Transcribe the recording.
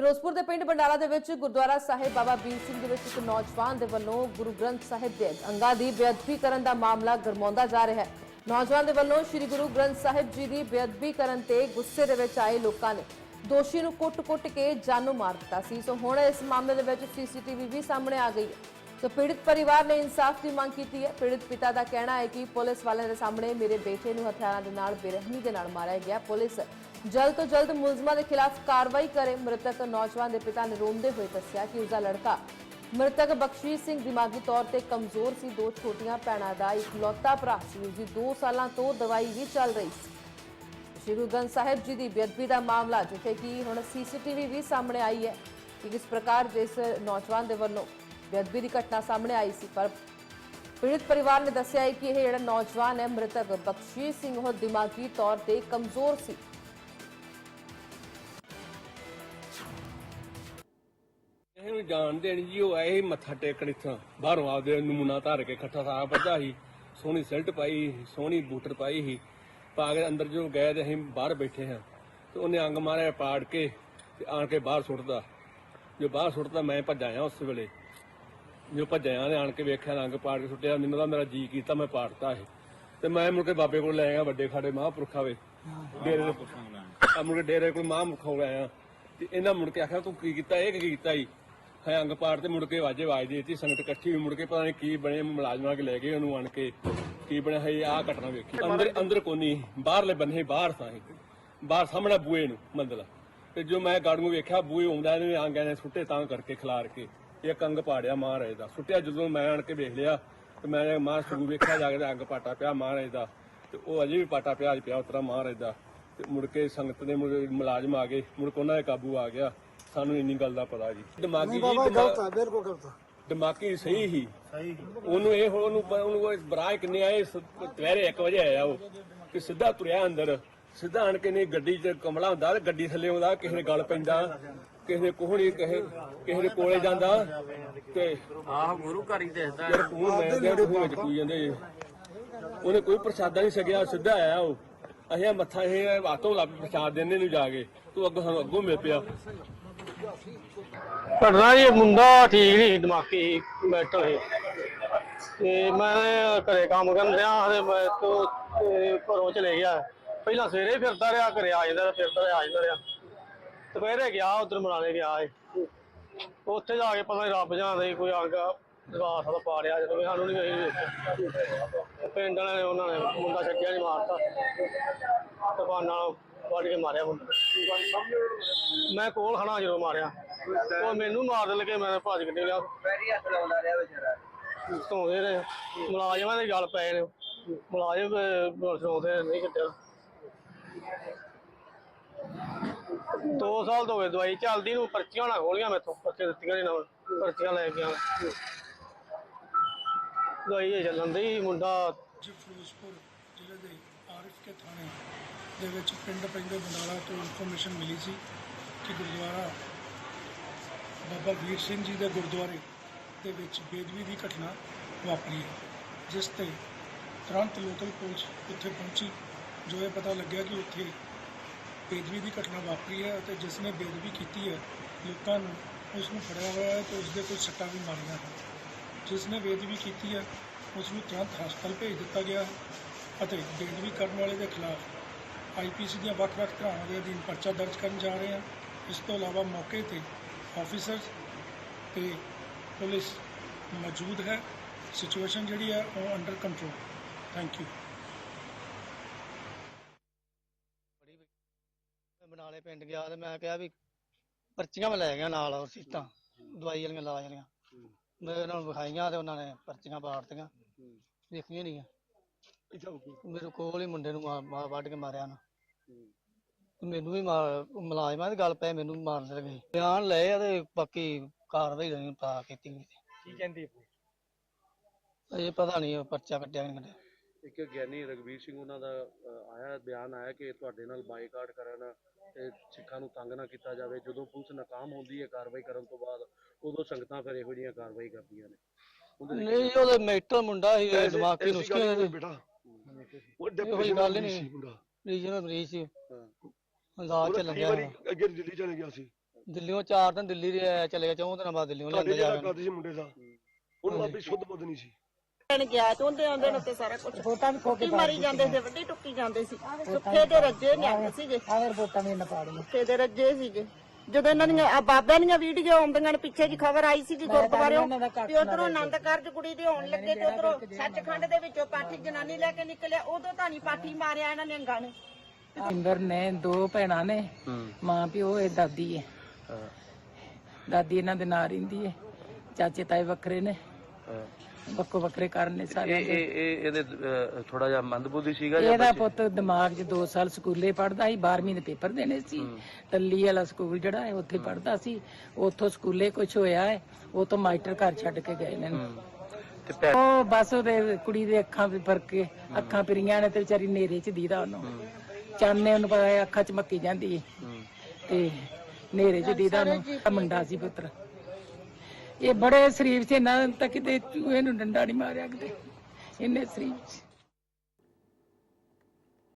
ਫਿਰੋਜ਼ਪੁਰ ਦੇ ਪਿੰਡ ਬੰਡਾਲਾ ਦੇ ਵਿੱਚ ਗੁਰਦੁਆਰਾ ਸਾਹਿਬ ਬਾਬਾ ਵੀਰ ਸਿੰਘ ਦੇ ਵਿੱਚ ਇੱਕ ਨੌਜਵਾਨ ਦੇ ਵੱਲੋਂ ਗੁਰੂ ਗ੍ਰੰਥ ਸਾਹਿਬ ਦੇ ਅੰਗਾਂ ਦੀ ਬੇਅਦਬੀ ਕਰਨ ਦਾ ਮਾਮਲਾ ਗਰਮਾਉਂਦਾ ਜਾ ਰਿਹਾ ਹੈ। ਨੌਜਵਾਨ ਦੇ ਵੱਲੋਂ ਸ੍ਰੀ ਗੁਰੂ ਗ੍ਰੰਥ ਸਾਹਿਬ ਜੀ ਦੀ ਬੇਅਦਬੀ ਕਰਨ ਤੇ ਗੁੱਸੇ ਦੇ ਵਿੱਚ ਆਏ ਲੋਕਾਂ ਨੇ ਦੋਸ਼ੀ ਨੂੰ ਕੁੱਟ-ਕੁੱਟ ਕੇ ਜਾਨੋਂ ਮਾਰ ਦਿੱਤਾ ਸੀ। ਸੋ ਹੁਣ ਇਸ ਮਾਮਲੇ ਦੇ ਵਿੱਚ ਸੀਸੀਟੀਵੀ ਵੀ ਸਾਹਮਣੇ ਆ ਗਈ ਹੈ। ਸੋ ਪੀੜਿਤ ਪਰਿਵਾਰ ਨੇ ਇਨਸਾਫ ਦੀ ਮੰਗ ਕੀਤੀ ਹੈ। ਪੀੜਿਤ ਪਿਤਾ ਦਾ ਕਹਿਣਾ ਹੈ ਕਿ ਪੁਲਿਸ ਵਾਲਿਆਂ ਦੇ ਸਾਹਮਣੇ ਮੇਰੇ ਬੇਟੇ ਨੂੰ ਹਥਿਆਰਾਂ ਦੇ ਨਾਲ, ਬੇਰਹਿਮੀ ਦੇ ਨਾਲ ਮਾਰਿਆ ਗਿਆ। ਪੁਲਿਸ ਜਲਦ ਤੋਂ ਜਲਦ ਮੁਲਜ਼ਮਾਂ ਦੇ ਖਿਲਾਫ ਕਾਰਵਾਈ ਕਰੇ ਮ੍ਰਿਤਕ ਨੌਜਵਾਨ ਦੇ ਪਿਤਾ ਨੇ ਰੋਂਦੇ ਹੋਏ ਦੱਸਿਆ ਕਿ ਉਸਦਾ ਲੜਕਾ ਮ੍ਰਿਤਕ ਬਖਸ਼ੀਸ਼ ਸਿੰਘ ਦਿਮਾਗੀ ਤੌਰ ਤੇ ਕਮਜ਼ੋਰ ਸੀ ਦੋ ਛੋਟੀਆਂ ਭੈਣਾਂ ਦਾ ਇਕਲੌਤਾ ਭਰਾ ਸੀ ਉਸਦੀ 2 ਸਾਲਾਂ ਤੋਂ ਦਵਾਈ ਵੀ ਚੱਲ ਰਹੀ ਸੀ ਸ਼੍ਰੀ ਗੁਰੂ ਗ੍ਰੰਥ ਸਾਹਿਬ ਜੀ ਦੀ ਬੇਅਦਬੀ ਦਾ ਮਾਮਲਾ ਜਿੱਥੇ ਕਿ ਹੁਣ ਸੀਸੀਟੀਵੀ ਵੀ ਸਾਹਮਣੇ ਆਈ ਹੈ ਕਿ ਕਿਸ ਪ੍ਰਕਾਰ ਜਿਸ ਨੌਜਵਾਨ ਦੇ ਵੱਲੋਂ ਬੇਅਦਬੀ ਦੀ ਘਟਨਾ ਸਾਹਮਣੇ ਆਈ ਸੀ ਪਰ ਪੀੜਿਤ ਪਰਿਵਾਰ ਨੇ ਦੱਸਿਆ ਹੈ ਕਿ ਇਹ ਜਿਹੜਾ ਨੌਜਵਾਨ ਹੈ ਮ੍ਰਿਤਕ ਬਖਸ਼ੀਸ਼ ਸਿੰਘ ਉਹ ਦਿਮਾਗੀ ਤੌਰ ਤੇ ਕਮਜ਼ੋਰ ਸੀ ਇਹਨੂੰ ਜਾਣ ਦੇਣੀ ਜੀ ਉਹ ਆਏ ਸੀ ਮੱਥਾ ਟੇਕਣ ਇੱਥੋਂ। ਬਾਹਰੋਂ ਆਪਦੇ ਨਮੂਨਾ ਧਾਰ ਕੇ ਇਕੱਠਾ ਸਾਰਾ ਬੱਧਾ ਸੀ। ਸੋਹਣੀ ਸਿਲਟ ਪਾਈ ਸੀ, ਸੋਹਣੀ ਬੂਟਰ ਪਾਈ ਸੀ। ਪਾ ਕੇ ਅੰਦਰ ਜੋ ਗਏ ਤੇ ਅਸੀਂ ਬਾਹਰ ਬੈਠੇ ਹਾਂ। ਤੇ ਉਹਨੇ ਅੰਗ ਮਾਰਿਆ ਪਾੜ ਕੇ ਤੇ ਆਣ ਕੇ ਬਾਹਰ ਸੁੱਟਦਾ। ਜੋ ਬਾਹਰ ਸੁੱਟਦਾ ਮੈਂ ਭੱਜ ਆਇਆ ਉਸ ਵੇਲੇ। ਜੋ ਭੱਜ ਆਇਆ ਨੇ ਆਣ ਕੇ ਵੇਖਿਆ ਅੰਗ ਪਾੜ ਕੇ ਸੁੱਟਿਆ। ਮੈਨੂੰ ਤਾਂ ਮੇਰਾ ਜੀ ਕੀਤਾ ਮੈਂ ਪਾੜਤਾ ਇਹ ਤੇ ਮੈਂ ਮੁੜ ਕੇ ਬਾਬੇ ਕੋਲ ਲੈ ਆਇਆ ਵੱਡੇ ਖਾੜੇ ਮਹਾਂਪੁਰਖਾਂ ਵੇ ਡੇਰੇ ਦੇ ਆ ਮੁੜ ਕੇ ਡੇਰੇ ਕੋਲ ਮਹਾਂਪੁਰਖਾਂ ਕੋਲ ਆਇਆ। ਤੇ ਇਹਨਾਂ ਮੁੜ ਕੇ ਆਖਿਆ ਤੂੰ ਕੀ ਕੀਤਾ? ਇਹ ਕੀ ਕੀਤਾ ਜੀ ਹੈ ਅੰਗ ਪਾੜ ਤੇ ਮੁੜ ਕੇ ਵਾਜੇ ਵਾਜ ਦੇਤੀ ਸੰਗਤ ਇਕੱਠੀ ਹੋਈ ਮੁੜ ਕੇ ਪਤਾ ਨਹੀਂ ਕੀ ਬਣੇ ਮੁਲਾਜ਼ਮਾਂ ਕੇ ਲੈ ਗਏ ਉਹਨੂੰ ਆਣ ਕੇ। ਕੀ ਬਣਿਆ ਹੈ ਆਹ ਘਟਨਾ ਵੇਖੀ। ਅੰਦਰ ਅੰਦਰ ਕੋਨੀ ਬਾਹਰਲੇ ਬੰਨੇ ਬਾਹਰ ਸਾਂ ਅਸੀਂ। ਬਾਹਰ ਸਾਹਮਣੇ ਬੂਏ ਨੂੰ ਮੰਦਲਾ ਤੇ ਜੋ ਮੈਂ ਗਾੜ ਨੂੰ ਵੇਖਿਆ ਬੂਏ ਆਉਂਦਾ ਇਹਨੇ ਆਂਗਿਆਂ ਨੇ ਸੁੱਟੇ ਤਾਂ ਕਰਕੇ ਖਿਲਾਰ ਕੇ। ਇੱਕ ਅੰਗ ਪਾੜਿਆ ਮਹਾਰਾਜ ਦਾ। ਸੁੱਟਿਆ ਜਦੋਂ ਮੈਂ ਆਣ ਕੇ ਵੇਖ ਲਿਆ ਤੇ ਮੈਂ ਮਾਂ ਸਰੂ ਵੇਖਿਆ ਜਾ ਕੇ ਅੰਗ ਪਾਟਾ ਪਿਆ ਮਹਾਰਾਜ ਦਾ। ਤੇ ਉਹ ਅਜੇ ਵੀ ਪਾਟਾ ਪਿਆ ਅੱਜ ਪਿਆ ਉਤਰਾ ਮਹਾਰਾਜ ਦਾ। ਤੇ ਮੁੜ ਕੇ ਸੰਗਤ ਦੇ ਮੁੜ ਮੁਲਾਜ਼ਮ ਆ ਗਏ ਮੁੜ ਕੇ ਉਹਨਾਂ ਦੇ ਕਾਬੂ ਆ ਗਿਆ। ਸਾਨੂੰ ਇੰਨੀ ਗੱਲ ਦਾ ਪਤਾ ਜੀ। ਦਿਮਾਗੀ ਜੀ ਬਾਬਾ ਦਿਮਾ- ਗਲਤ ਹੈ ਬਿਲਕੁਲ ਗਲਤ ਹੈ ਦਿਮਾਗੀ ਸਹੀ ਹੀ ਸਹੀ ਉਹਨੂੰ ਇਹ ਉਹਨੂੰ ਉਹਨੂੰ ਉਹ ਬਰਾਹ ਕਿੰਨੇ ਆਏ ਦੁਪਹਿਰੇ 1 ਵਜੇ ਆਇਆ ਉਹ। ਕਿ ਸਿੱਧਾ ਤੁਰਿਆ ਅੰਦਰ। ਸਿੱਧਾ ਆਣ ਕੇ ਨਹੀਂ ਗੱਡੀ 'ਚ ਕਮਲਾ ਹੁੰਦਾ ਤੇ ਗੱਡੀ ਥੱਲੇ ਆਉਂਦਾ ਕਿਸੇ ਨੇ ਗਲ ਪੈਂਦਾ ਕਿਸੇ ਦੇ ਕੋਹਣੀ ਕਿਸੇ ਕਿਸੇ ਦੇ ਕੋਲੇ ਜਾਂਦਾ। ਤੇ ਆਹ ਗੁਰੂ ਘਰ ਹੀ ਦੇਖਦਾ। ਯਾਰ ਕੋਲ ਮੈਂ ਦੇ ਉਹਦੇ ਵਿੱਚ ਕੋਈ ਜਾਂਦੇ ਉਹਨੇ ਕੋਈ ਪ੍ਰਸ਼ਾਦਾ ਨਹੀਂ ਛਕਿਆ ਸਿੱਧਾ ਆਇਆ ਉਹ। ਅਸੀਂ ਮੱਥਾ ਇਹ ਹੱਥੋਂ ਲੱਗ ਪ੍ਰਸ਼ਾਦ ਦੇਣੇ ਨੂੰ ਜਾ ਕੇ। ਤੂੰ ਅੱਗੋਂ ਸਾਨੂੰ ਅੱਗੋਂ ਮਿਲ ਪਿਆ। ਘਟਨਾ ਜੀ ਮੁੰਡਾ ਠੀਕ ਨਹੀਂ ਦਿਮਾਗੀ ਬੈਠਾ ਸੀ। ਤੇ ਮੈਂ ਘਰੇ ਕੰਮ ਕਰਨ ਰਿਹਾ ਤੇ ਮੈਂ ਤੋਂ ਘਰੋਂ ਚਲੇ ਗਿਆ। ਪਹਿਲਾਂ ਸਵੇਰੇ ਫਿਰਦਾ ਰਿਹਾ ਘਰੇ ਆ ਜਾਂਦਾ ਰਿਹਾ, ਫਿਰਦਾ ਰਿਹਾ ਆ ਜਾਂਦਾ ਰਿਹਾ। ਦੁਪਹਿਰੇ ਗਿਆ ਉਧਰ ਮਨਾਲੇ ਗਿਆ ਏ ਉੱਥੇ ਜਾ ਕੇ ਪਤਾ ਨੀ ਰੱਬ ਜਾਣਦਾ ਸੀ ਕੋਈ ਅੰਗ ਦਵਾਸ ਦਾ ਪਾੜਿਆ ਜਦੋਂ ਵੀ ਸਾਨੂੰ ਨਹੀਂ ਵੇਖੀ ਪਿੰਡ ਵਾਲਿਆਂ ਨੇ ਉਹਨਾਂ ਨੇ ਮੁੰਡਾ ਛੱਡਿਆ ਨਹੀਂ ਮਾਰਤਾ। ਦੁਕਾਨ ਨਾਲ ਵੱਢ ਕੇ ਮਾਰਿਆ ਮੁੰਡਾ ਮੈਂ ਕੋਲ ਖੜਾ ਜਦੋਂ ਮਾਰਿਆ। ਉਹ ਮੈਨੂੰ ਮਾਰਨ ਲੱਗੇ ਮੈਂ ਭੱਜ ਕੇ ਨਿਕਲਿਆ। ਪੈਰੀ ਹੱਥ ਲਾਉਂਦਾ ਰਿਹਾ ਵਿਚਾਰਾ। ਧੋਦੇ ਨੇ ਮੁਲਾਜ਼ਮਾਂ ਦੇ ਗੱਲ ਪਏ ਨੇ। ਮੁਲਾਜ਼ਮ ਧੋਦੇ ਨਹੀਂ ਕੱਟਿਆ ਦੋ ਸਾਲ ਤੋਂ ਹੋ ਗਏ ਦਵਾਈ ਚੱਲਦੀ ਨੂੰ ਪਰਚੀਆਂ ਨਾ ਖੋਲੀਆਂ ਮੈਥੋਂ। ਪਰਚੇ ਦਿੱਤੀਆਂ ਨਹੀਂ ਨਾ ਪਰਚੀਆਂ ਲੈ ਕੇ ਆ ਦਵਾਈ ਇਹ ਚੱਲਣ ਦੀ ਮੁੰਡਾ। ਜੀ ਫਿਰੋਜ਼ਪੁਰ ਜ਼ਿਲ੍ਹੇ ਦੇ ਆਰਿਫ ਕੇ ਥਾਣੇ ਦੇ ਵਿੱਚ ਪਿੰਡ ਪੈਂਦੇ ਬੰਡਾਲਾ ਤੋਂ ਇਨਫੋਰਮੇਸ਼ਨ ਮਿਲੀ ਸੀ ਕਿ ਗੁਰਦੁਆਰਾ ਬਾਬਾ ਵੀਰ ਸਿੰਘ ਜੀ ਦੇ ਗੁਰਦੁਆਰੇ ਦੇ ਵਿੱਚ ਬੇਦਵੀ ਦੀ ਘਟਨਾ ਵਾਪਰੀ ਹੈ, ਜਿਸ ਤੇ ਤੁਰੰਤ ਲੋਕਲ ਪੁਲਿਸ ਉੱਥੇ ਪਹੁੰਚੀ, ਜੋ ਇਹ ਪਤਾ ਲੱਗਿਆ ਕਿ ਉੱਥੇ ਬੇਦਵੀ ਦੀ ਘਟਨਾ ਵਾਪਰੀ ਹੈ ਅਤੇ ਜਿਸ ਨੇ ਬੇਦਬੀ ਕੀਤੀ ਹੈ, ਲੋਕਾਂ ਨੂੰ ਉਸ ਨੂੰ ਫੜਿਆ ਹੋਇਆ ਹੈ ਤੇ ਉਸ ਦੇ ਕੋਈ ਸੱਟਾਂ ਵੀ ਮਾਰੀਆਂ ਹਨ ਜਿਸ ਨੇ ਬੇਦਬੀ ਕੀਤੀ ਹੈ ਉਸ ਨੂੰ ਤੁਰੰਤ ਹਸਪਤਾਲ ਭੇਜ ਦਿੱਤਾ ਗਿਆ ਹੈ ਅਤੇ ਬੇਦਬੀ ਕਰਨ ਵਾਲੇ ਦੇ ਖਿਲਾਫ ਆਈਪੀਸੀ ਦੀਆਂ ਵੱਖ-ਵੱਖ ਧਾਰਾਵਾਂ ਦੇ ਅਧੀਨ ਪਰਚਾ ਦਰਜ ਕਰਨ ਜਾ ਰਹੇ ਹਾਂ। ਇਸ ਤੋਂ ਇਲਾਵਾ ਮੌਕੇ ਤੇ ਆਫੀਸਰਸ ਤੇ ਪੁਲਿਸ ਮੌਜੂਦ ਹੈ। ਸਿਚੁਏਸ਼ਨ ਜਿਹੜੀ ਹੈ ਉਹ ਅੰਡਰ ਕੰਟਰੋਲ ਥੈਂਕ ਯੂ ਬਨਾਲੇ ਪਿੰਡ ਗਿਆ ਤੇ ਮੈਂ ਕਿਹਾ ਵੀ ਪਰਚੀਆਂ ਮੈਂ ਲੈ ਗਿਆ ਨਾਲ ਉਹ ਸੀਟਾਂ ਦਵਾਈ ਵਾਲੀਆਂ ਲਾ ਜਾਣੀਆਂ ਮੈਂ ਉਹਨਾਂ ਨੂੰ ਵਿਖਾਈਆਂ ਤੇ ਉਹਨਾਂ ਨੇ ਪਰਚੀਆਂ ਪਾੜਤੀਆਂ। ਦੇਖੀਆਂ ਨਹੀਂ ਮੇਰੇ ਕੋਲ ਹੀ ਮੁੰਡੇ ਨੂੰ ਮਾਰ- ਮਾਰ ਵੱਢ ਕੇ ਮਾਰਿਆ ਨਾ। ਮੈਨੂੰ ਵੀ ਮਾਰ ਮੁਲਾਜ਼ਮਾਂ ਦੀ ਗੱਲ ਪਏ ਮੈਨੂੰ ਵੀ ਮਾਰਨ ਲੱਗੇ ਬਿਆਨ ਲਏ ਆ ਤੇ ਬਾਕੀ ਕਾਰਵਾਈ ਨਹੀਂ ਪਾ ਕੀਤੀ ਗਈ ਕੀ ਕਹਿੰਦੀ ਇਹ ਪਤਾ ਨਹੀਂ ਉਹ ਪਰਚਾ ਕੱਟਿਆ ਕਿ ਨਹੀਂ ਕੱਟਿਆ। ਇੱਕ ਗਿਆਨੀ ਰਗਵੀਰ ਸਿੰਘ ਉਹਨਾਂ ਦਾ ਅਹ, ਆਇਆ ਬਿਆਨ ਆਇਆ ਕਿ ਤੁਹਾਡੇ ਨਾਲ ਬਾਈਕਾਟ ਕਰਨ ਤੇ ਸਿੱਖਾਂ ਨੂੰ ਤੰਗ ਨਾ ਕੀਤਾ ਜਾਵੇ। ਜਦੋਂ ਪੁਲਿਸ ਨਾਕਾਮ ਹੁੰਦੀ ਹੈ ਕਾਰਵਾਈ ਕਰਨ ਤੋਂ ਬਾਅਦ ਉਦੋਂ ਸੰਗਤਾਂ ਫਿਰ ਇਹੋ ਜਿਹੀਆਂ ਕਾਰਵਾਈ ਕਰਦੀਆਂ ਨੇ। ਉਹਦੇ ਲਈ ਨਹੀਂ ਉਹਦੇ ਮੈਟਰ ਮੁੰਡਾ ਸੀ ਇਹ ਦਿਮਾਗੀ ਨੁਸਖੇ ਨੇ ਬੇਟਾ। ਉਹ ਜਿਹੀ ਗੱਲ ਹੀ ਨਹੀਂ ਨਹੀਂ। ਮੁੰਡਾ। ਰੀਜਨਲ ਮਰੀਜ਼ ਸੀ। ਹਾਂ। ਅੰਦਾਜ਼ ਚ ਉਹਦਾ ਕਈ ਲੱਗਿਆ ਵਾਰੀ ਅੱਗੇ ਦਿੱਲੀ ਚਲੇ ਗਿਆ ਸੀ। ਦਿੱਲੀੋਂ ਚਾਰ ਦਿਨ ਦਿੱਲੀ ਦੇ ਚਲੇ ਗਿਆ ਚੌਂ ਦਿਨਾਂ ਬਾਅਦ ਦਿੱਲੀੋਂ ਤੁਹਾਡੇ ਲਿਆਂਦੇ ਜਾ ਜਿਹੜਾ ਕਾਦੀ ਸੀ ਮੁੰਡੇ ਦਾ ਉਹਨੂੰ ਆਪਣੀ ਸ਼ੁੱਧ ਬੁੱਧ ਨਹੀਂ ਸੀ। ਲੈਣ ਗਿਆ ਤੇ ਉਹਦੇ ਆਉਂਦੇ ਨੂੰ ਤੇ ਸਾਰਾ ਕੁਝ ਵੋਟਾਂ ਵੀ ਖੋ ਕੇ ਮਾਰੀ ਜਾਂਦੇ ਸੀ ਵੱਡੀ ਟੁੱਕੀ ਜਾਂਦੇ ਸੀ। ਸੁੱਖੇ ਦੇ ਰੱਜੇ ਨਿਆਣੇ ਸੀਗੇ। ਆਵੇਰ ਵੋਟਾਂ ਵੀ ਨਾ ਪਾੜੀ ਸੁੱਖੇ ਦੇ ਰੱਜੇ ਸੀਗੇ। ਜਦੋਂ ਇਹਨਾਂ ਦੀਆਂ ਆ ਬਾਬਿਆਂ ਦੀਆਂ ਵੀਡੀਓ ਆਉਂਦੀਆਂ ਨੇ ਪਿੱਛੇ ਜੀ ਖਬਰ ਆਈ ਸੀ ਕਿ ਗੁਰਦੁਆਰਿਓਂ ਤੇ ਉਧਰੋਂ ਆਨੰਦ ਕਾਰਜ ਕੁੜੀ ਦੇ ਹੋਣ ਲੱਗੇ ਤੇ ਉਧਰੋਂ ਸੱਚਖੰਡ ਦੇ ਵਿੱਚੋਂ ਪਾਠੀ ਜਨਾਨੀ ਲੈ ਕੇ ਨਿਕਲਿਆ ਉਦੋਂ ਤਾਂ ਨਹੀਂ ਪਾਠੀ ਮਾਰਿਆ ਇਹਨਾਂ ਨੇ ਅੰਗਾਂ ਨੇ। ਇੰਦਰ ਨੇ ਦੋ ਭੈਣਾਂ ਨੇ। ਮਾਂ ਪਿਓ ਇਹ ਦਾਦੀ ਹੈ। ਦਾਦੀ ਇਹਨਾਂ ਦੇ ਨਾਲ ਰਹਿੰਦੀ ਹੈ ਚਾਚੇ ਤਾਏ ਵੱਖਰੇ ਨੇ। ਵੱਖੋ ਵੱਖਰੇ ਕਾਰਨ ਨੇ ਸਾਰੇ ਇਹ ਇਹ ਇਹ ਇਹਦੇ ਥੋੜਾ ਜਿਹਾ ਮੰਦਬੁੱਧੀ ਸੀਗਾ ਜਾਂ ਇਹਦਾ ਪੁੱਤ ਦਿਮਾਗ 'ਚ 2 ਸਾਲ ਸਕੂਲੇ ਪੜਦਾ ਸੀ 12ਵੀਂ ਦੇ ਪੇਪਰ ਦੇਣੇ ਸੀ। ਟੱਲੀ ਵਾਲਾ ਸਕੂਲ ਜਿਹੜਾ ਹੈ ਉੱਥੇ ਪੜਦਾ ਸੀ। ਉੱਥੋਂ ਸਕੂਲੇ ਕੁਝ ਹੋਇਆ ਹੈ ਉਹ ਤੋਂ ਮਾਸਟਰ ਘਰ ਛੱਡ ਕੇ ਗਏ ਨੇ। ਤੇ ਭੈ- ਉਹ ਬਸ ਉਹਦੇ ਕੁੜੀ ਦੇ ਅੱਖਾਂ ਵੀ ਫ਼ਰਕ ਕੇ ਅੱਖਾਂ ਪਿਰੀਆਂ ਨੇ ਤੇ ਵਿਚਾਰੀ ਨੇਰੇ 'ਚ ਦੀਦਾ ਉਹਨੂੰ। ਚਾਨਣੇ ਉਹਨੂੰ ਪਤਾ ਹੈ ਅੱਖਾਂ 'ਚ ਮੱਕੀ ਜਾਂਦੀ ਹੈ। ਤੇ ਨੇਰੇ 'ਚ ਦੀਦਾ ਉਹਨੂੰ। ਮੁੰਡਾ ਸੀ ਪੁੱਤਰ। ਇਹ ਬੜੇ ਸ਼ਰੀਫ ਸੀ ਨਾ ਤਾਂ ਕਿਤੇ ਚੂਹੇ ਨੂੰ ਡੰਡਾ ਨਹੀਂ ਮਾਰਿਆ ਕਿਤੇ ਇੰਨੇ ਸ਼ਰੀਫ ਸੀ।